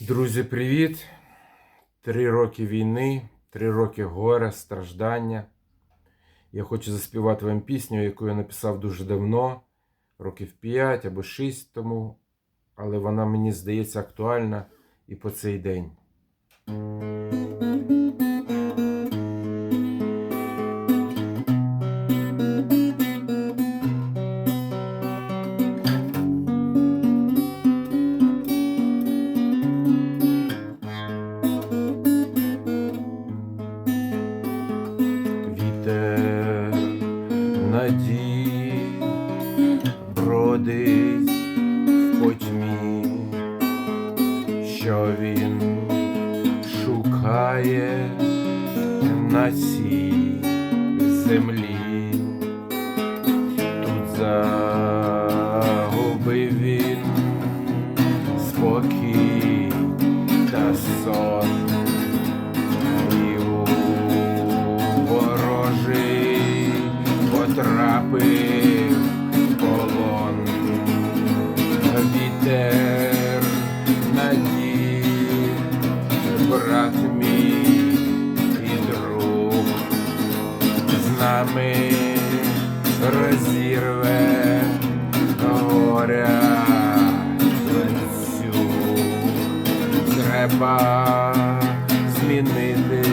Друзі, привіт! Три роки війни, три роки горя, страждання. Я хочу заспівати вам пісню, яку я написав дуже давно, років 5 або 6 тому, але вона мені здається актуальна і по цей день. Надій бродить в потьмі, що він шукає на цій землі. Тут загубив потрапив полон. Вітер надій, брат мій і друг з нами розірве горя. Треба змінити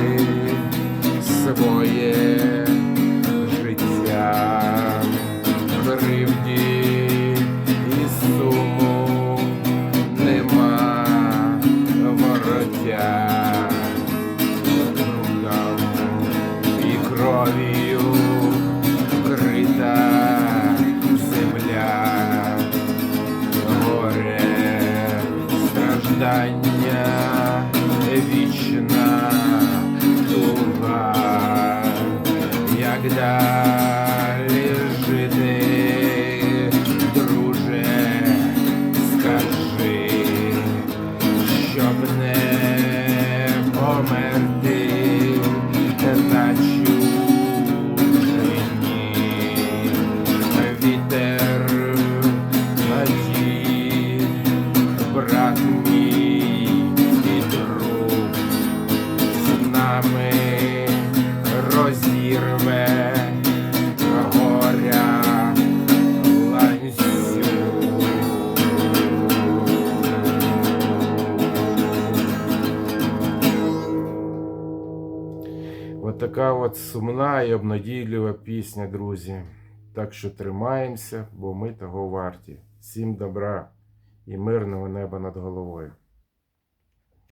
своє кров'ю вкрита земля горе, страждання, вічна туга, як далі жити, друже, скажи, щоб не померти нами розірве горя От така от сумна і обнадійлива пісня, друзі. Так що тримаємося, бо ми того варті. Всім добра і мирного неба над головою.